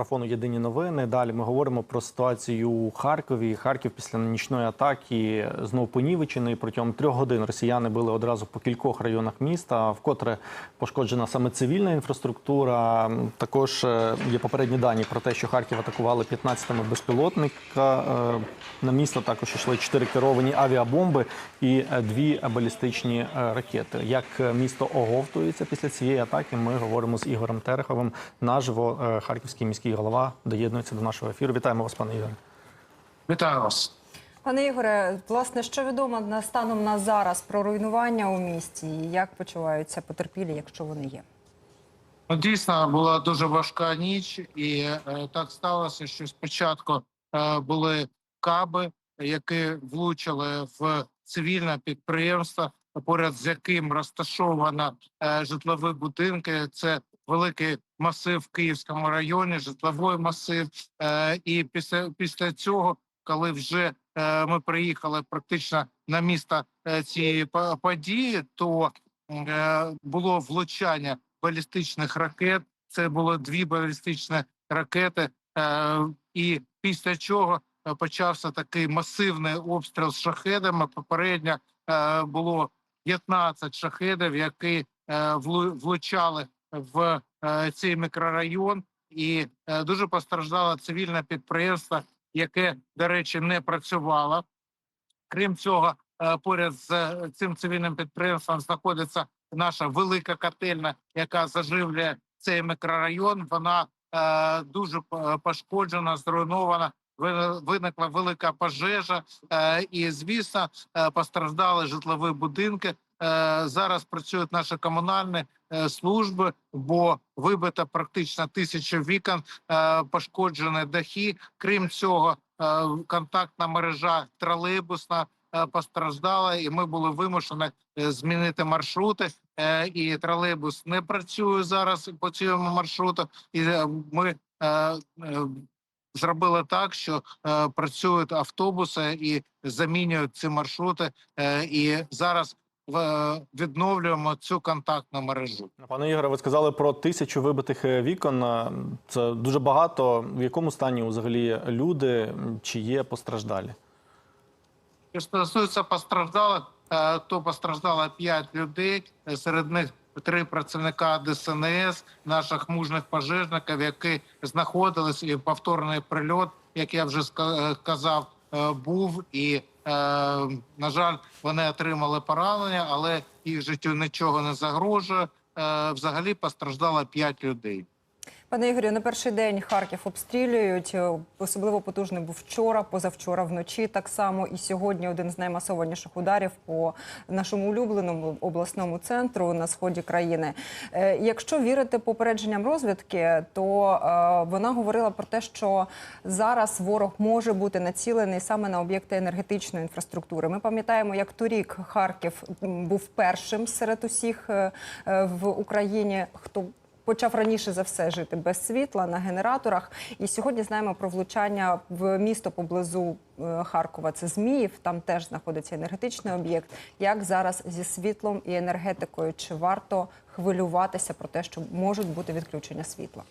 марафону Єдині новини. Далі ми говоримо про ситуацію у Харкові. Харків після нічної атаки знов понівечений. Протягом трьох годин росіяни били одразу по кількох районах міста. Вкотре пошкоджена саме цивільна інфраструктура. Також е, є попередні дані про те, що Харків атакували 15-ми безпілотника. Е, На місто також йшли чотири керовані авіабомби і е, дві балістичні ракети. Як місто оговтується після цієї атаки, ми говоримо з Ігорем Тереховим. Наживо харківський міський голова доєднується до нашого ефіру. Вітаємо вас, пане Ігоре. Вітаю вас. Пане Ігоре, власне, що відомо на станом на зараз про руйнування у місті? І Як почуваються потерпілі, якщо вони є? Ну, дійсно була дуже важка ніч, і е, так сталося, що спочатку е, були каби, які влучили в цивільне підприємство, поряд з яким розташовано е, житлові будинки. Це великий масив в Київському районі, житловий масив. Е, і після після цього, коли вже е, ми приїхали практично на місто е, цієї події, то було влучання балістичних ракет. Це було дві балістичні ракети, і після чого почався такий масивний обстріл з шахедами. Попередньо було 15 шахедів, які влучали в е, цей мікрорайон, і е, дуже постраждало цивільне підприємство, яке, до речі, не працювало. Крім цього, е, поряд з цим цивільним підприємством знаходиться наша велика котельна, яка заживлює цей мікрорайон. Вона дуже пошкоджена, зруйнована. Ви- Виникла велика пожежа, і звісно, постраждали житлові будинки. Е, зараз працюють наші комунальні е, служби, бо вибито практично тисячу вікон, е, пошкоджені дахи. Крім цього, контактна мережа тролейбусна постраждала, і ми були вимушені змінити маршрути. І тролейбус не працює зараз по цьому маршруту. І ми зробили так, що працюють автобуси і замінюють ці маршрути. І зараз відновлюємо цю контактну мережу. Пане Ігоре, ви сказали про тисячу вибитих е, вікон. Е, Це дуже багато. В якому стані взагалі люди чи є постраждалі? Що стосується постраждалих, е, то постраждало 5 людей. Е, Серед них три працівника ДСНС, наших мужних пожежників, які знаходились і повторний прильот, як я вже ска- е, казав, е, був. І е, на жаль, вони отримали поранення, але їх життю нічого не загрожує. Е, Взагалі постраждало 5 людей. Пане Ігорю, на перший день Харків обстрілюють. Е, Особливо потужний був вчора, позавчора вночі. Так само і сьогодні один з наймасованіших ударів по нашому улюбленому обласному центру на сході країни. Е, Якщо вірити попередженням розвідки, то е, вона говорила про те, що зараз ворог може бути націлений саме на об'єкти енергетичної інфраструктури. Ми пам'ятаємо, як торік Харків був першим серед усіх в Україні, хто почав раніше за все жити без світла на генераторах. І сьогодні знаємо про влучання в місто поблизу е, Харкова. Це Зміїв. Там теж знаходиться енергетичний об'єкт. Як зараз зі світлом і енергетикою? Чи варто хвилюватися про те, що можуть бути відключення світла?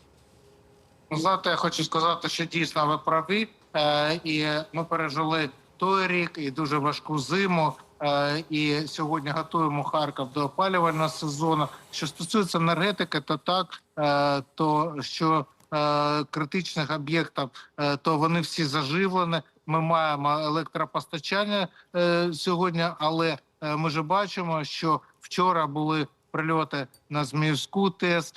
Ну, Знаєте, я хочу сказати, що дійсно ви праві, е, і ми пережили той рік і дуже важку зиму. Е, і сьогодні готуємо Харків до опалювального сезону. Що стосується енергетики, то так, е, то що е, критичних об'єктів, то вони всі заживлені. Ми маємо електропостачання сьогодні, але ми ж бачимо, що вчора були прильоти на Зміївську ТЕС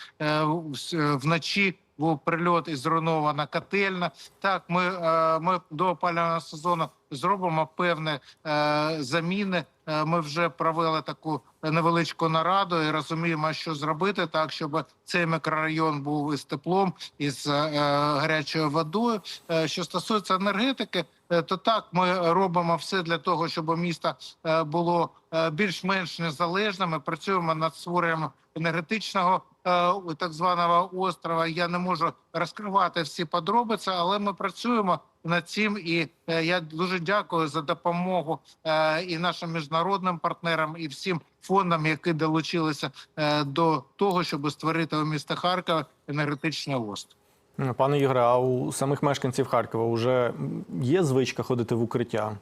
вночі. Був прильот і зруйнована котельна. Так, ми, е, ми до опалювального сезону зробимо певні е, заміни. Е, ми вже провели таку невеличку нараду і розуміємо, що зробити так, щоб цей мікрорайон був із теплом, із гарячою водою. Що стосується енергетики, то так ми робимо все для того, щоб місто е, було е, більш-менш незалежним. Ми працюємо над створенням енергетичного е, так званого острова. Я не можу розкривати всі подробиці, але ми працюємо над цим. І е, я дуже дякую за допомогу е, і нашим міжнародним партнерам, і всім фондам, які долучилися е, до того, щоб створити у місті Харкова енергетичний острів. Пане Ігоре, а у самих мешканців Харкова вже є звичка ходити в укриття?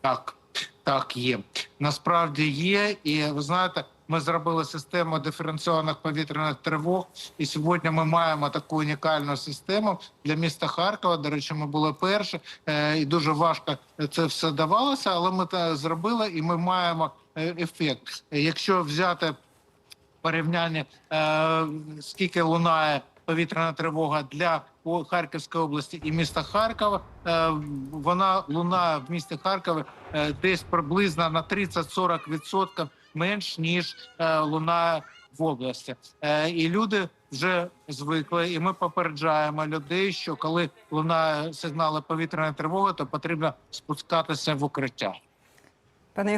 Так, так, є. Насправді є. І ви знаєте, ми зробили систему диференційованих повітряних тривог. І сьогодні ми маємо таку унікальну систему для міста Харкова. До речі, ми були перші, е, і дуже важко це все давалося, але ми це зробили, і ми маємо е, ефект. Якщо взяти порівняння, е, скільки лунає повітряна тривога для Харківської області і міста Харкова. Е, вона лунає в місті Харкові е, десь приблизно на 30-40% менш ніж е, лунає в області. І люди вже звикли, і ми попереджаємо людей, що коли лунає сигнали повітряної тривоги, то потрібно спускатися в укриття.